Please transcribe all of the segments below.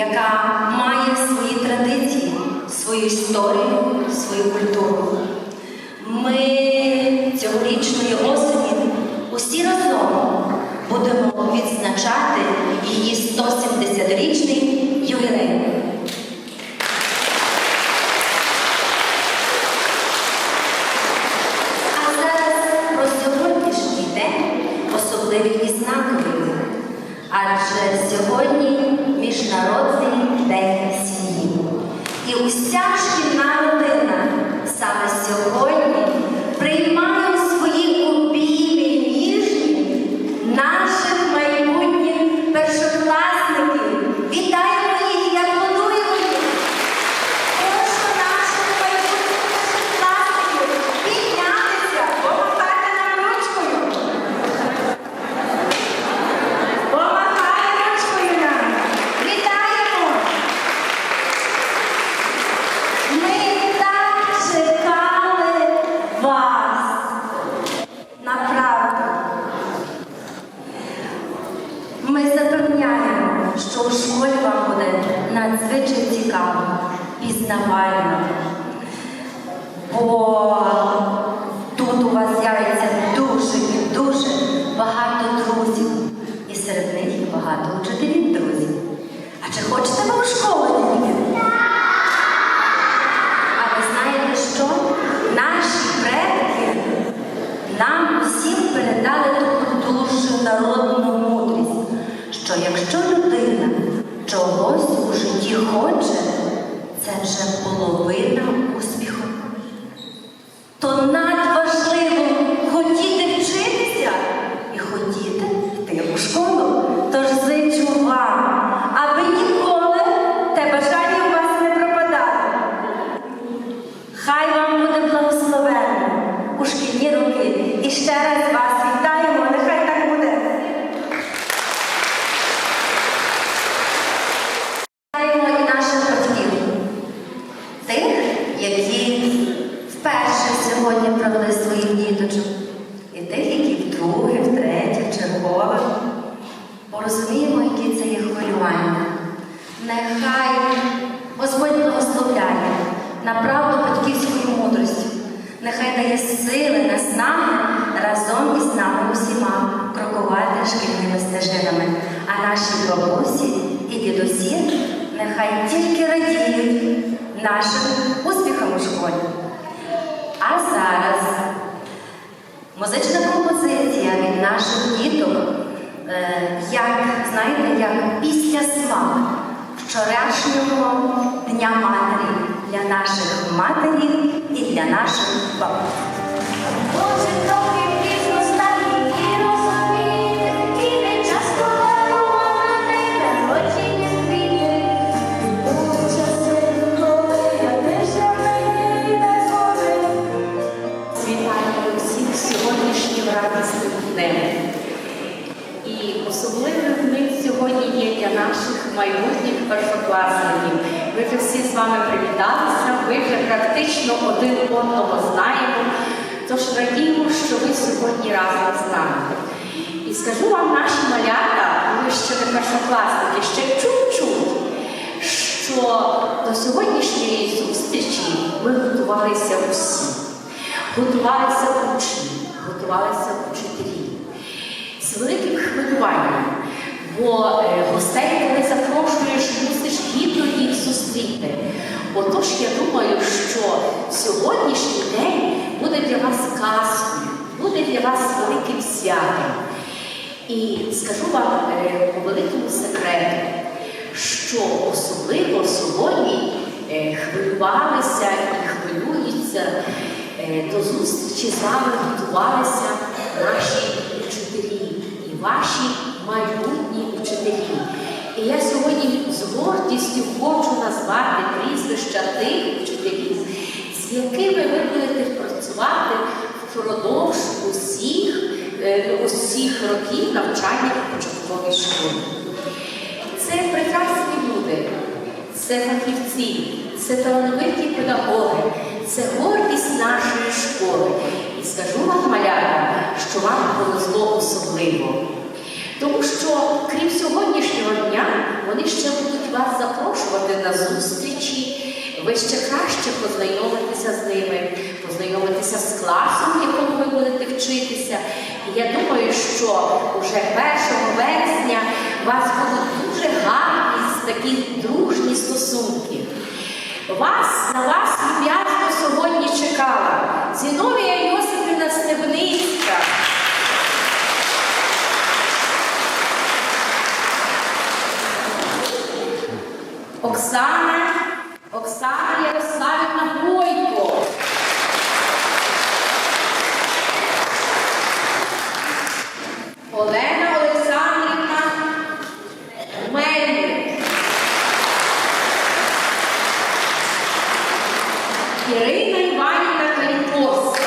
яка має свої традиції, свою історію, свою культуру. Ми цьогорічної осені усі разом будемо відзначати її Нехай Господь благословляє направду батьківською мудростю. Нехай дає сили, наснаги разом із нами усіма крокувати шкільними стежинами. А наші бабусі і дідусі нехай тільки радіють нашим успіхам у школі. А зараз музична композиція від наших діток, е, як, знаєте, як після смак вчорашнього Дня Матері для наших матерів і для наших бабусь. Особливим днем сьогодні є для наших майбутніх першокласників. Ми вже всі з вами привіталися, ви вже практично один одного знаємо. Тож радіємо, що ви сьогодні разом з нами. І скажу вам, наші малята, ви ще не першокласники, ще чуть-чуть, що до сьогоднішньої зустрічі ми готувалися усі. Готувалися учні, готувалися учителі з великим хвилюванням, бо е, гостей, коли запрошуєш, мусиш гідно їх зустріти. Отож, я думаю, що сьогоднішній день буде для вас казкою, буде для вас великим святом. І скажу вам е, по великому секрету, що особливо сьогодні е, хвилювалися і хвилюються до зустрічі з вами, готувалися наші вчителі і ваші майбутні вчителі. І я сьогодні з гордістю хочу назвати прізвища тих вчителів, з якими ви будете працювати впродовж усіх, е, усіх років навчання в початковій школі. Це прекрасні люди, це фахівці, це талановиті педагоги, це гордість нашої школи. І скажу вам, малята, що вам повезло особливо. Тому що, крім сьогоднішнього дня, вони ще будуть вас запрошувати на зустрічі. Ви ще краще познайомитеся з ними, познайомитися з класом, якому ви будете вчитися. І я думаю, що вже 1 вересня вас будуть дуже гарні такі дружні стосунки. Вас на вас люб'язно сьогодні чекала Зіновія Йосипівна Стебницька. Оксана, Оксана Ярославівна Бойко. Олена Олександрівна Мельник. Ірина Іванівна Каліновська.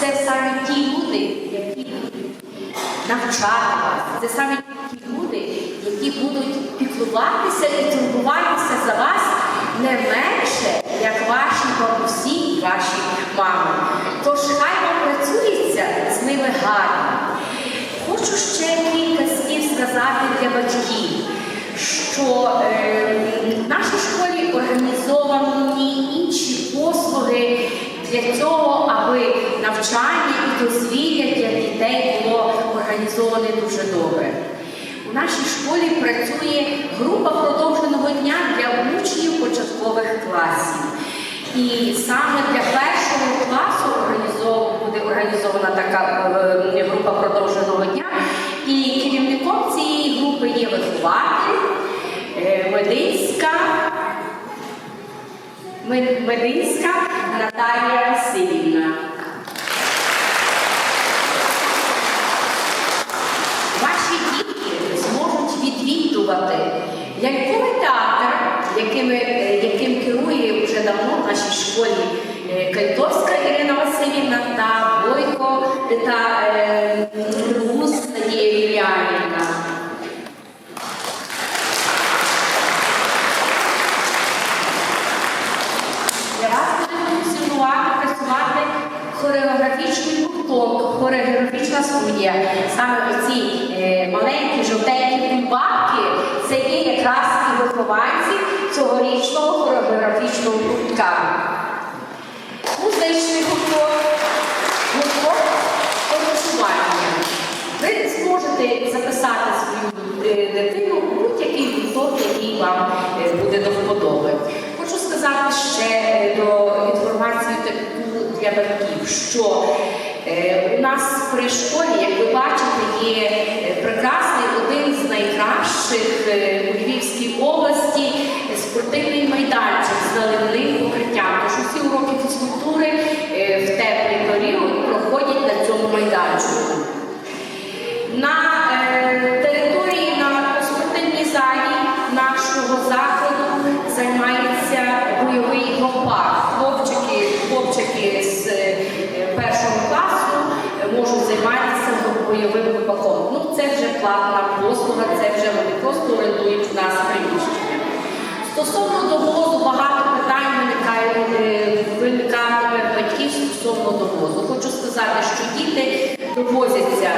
Це саме ті люди, які навчати. Це саме ті люди, які будуть піклуватися і турбуватися за вас не менше, як ваші бабусі і ваші мами. Тож хай вам працюється з ними гарно. Хочу ще кілька слів сказати для батьків, що е, в нашій школі організовані інші послуги для цього, аби навчання і дозвілля для дітей було організоване дуже добре. У нашій школі працює група продовженого дня для учнів початкових класів. І саме для першого класу буде організована така е, група продовженого дня. І керівником цієї групи є вихователь е, Мединська Наталія Васильівна. Ваші діти зможуть відвідувати ляльковий театр, якими, е, яким керує вже давно в нашій школі е, Кальтовська Ірина Васильівна та Бойко та Рус Надія працювати хореографічний гурток, хореографічна студія. Саме оці е, маленькі жовтенькі є вихованці цьогорічного хореографічного гуртка. Музичний гурток, гурток танцювання. Ви зможете записати свою е, дитину у будь-який гурток, який вам е, буде до вподоби. Хочу сказати ще е, до інформації для батьків, що у нас при школі, як ви бачите, є е, прекрасний один з найкращих е, у Львівській області е, спортивний майданчик Стосовно довозу, багато питань виникає, виникає батьків стосовно довозу. Хочу сказати, що діти довозяться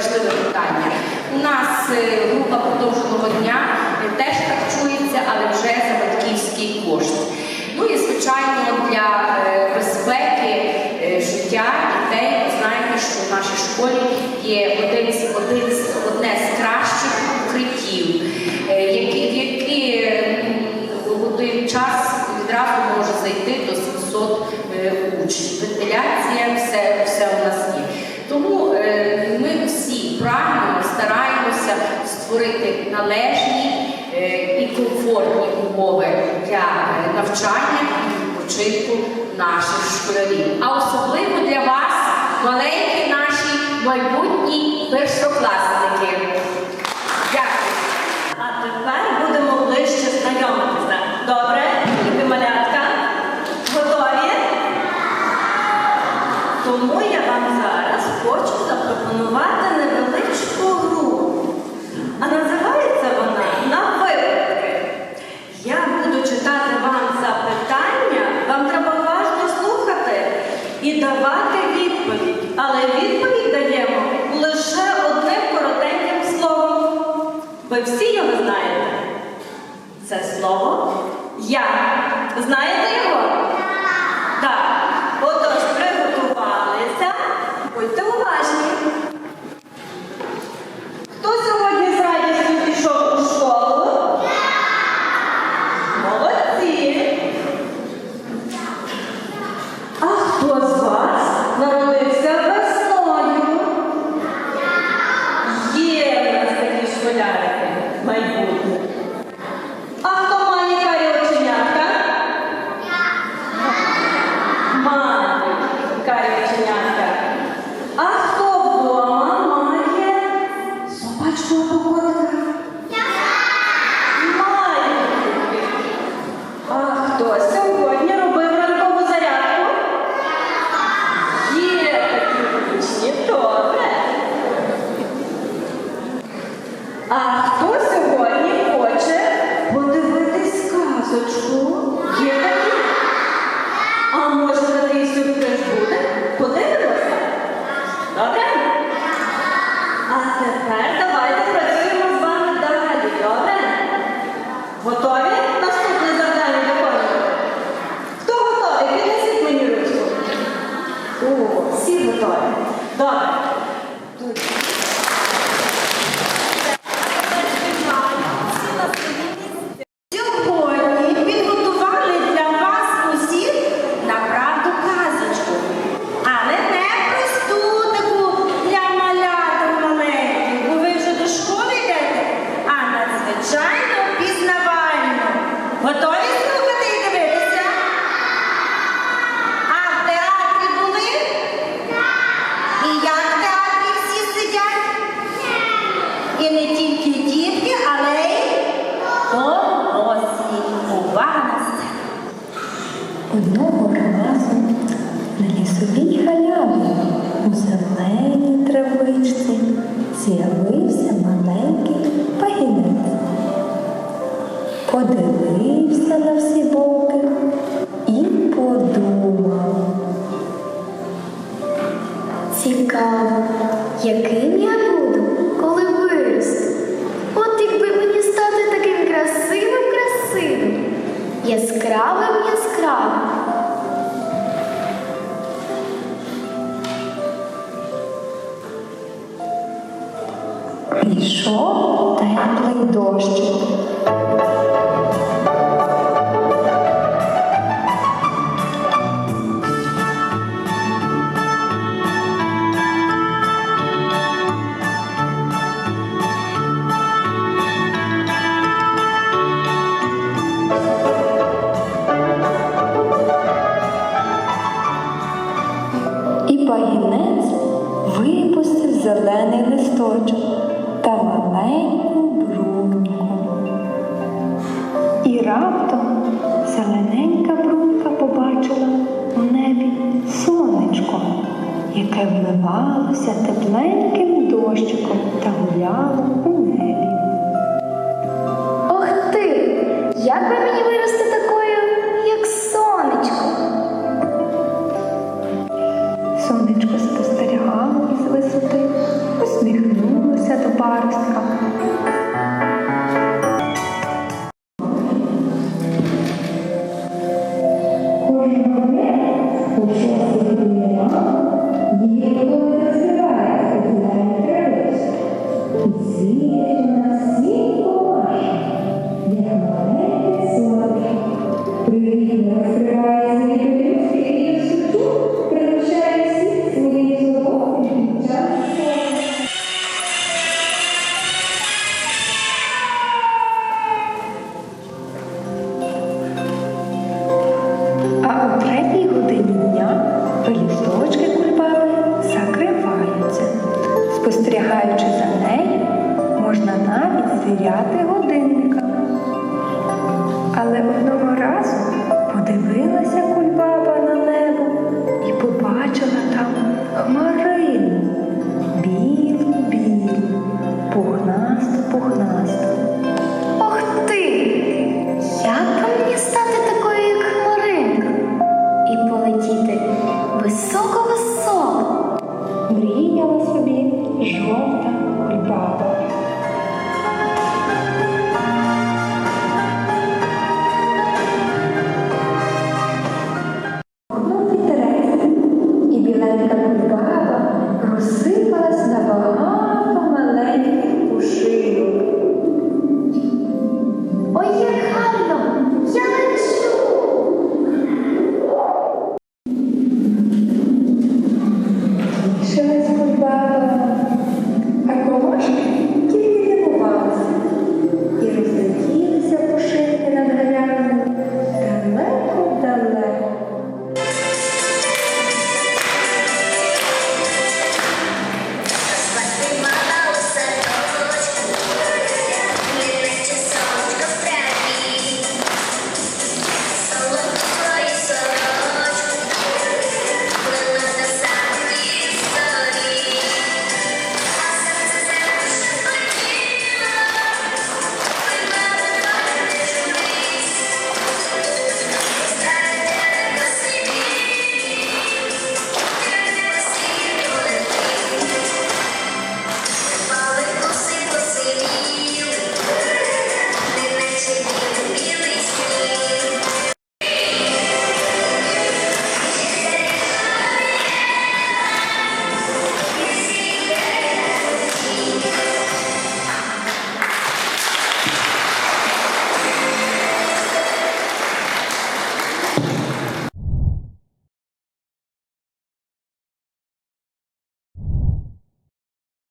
важливе питання. У нас е, група продовженого дня е, теж так чується, але вже за батьківський кошт. Ну і звичайно для е, безпеки життя дітей ви знаєте, що в нашій школі є один з один з одне з кращих укриттів, які, які в один час відразу може зайти до 700 учнів. Вентиляція, все, все у нас. створити належні е, і комфортні умови для навчання і відпочинку наших школярів. А особливо для вас, маленькі наші майбутні першокласники. Дякую. А тепер будемо ближче знайомитися. Добре? Діти малятка? Готові? Тому я вам зараз хочу запропонувати невелику 아나운서 з'явився маленький пагінець. Подивився на всі боки і подумав. Цікаво, який Пішов теплий дощ. яке вмивалося тепленьким дощиком та гуляло у небі. Ох ти! Як би мені вирости спостерігаючи за нею, можна навіть звіряти годинника. Але одного разу подивилася кульбаба на небо і побачила там хмарину. Білу, білу, пухнасту, пухнасту.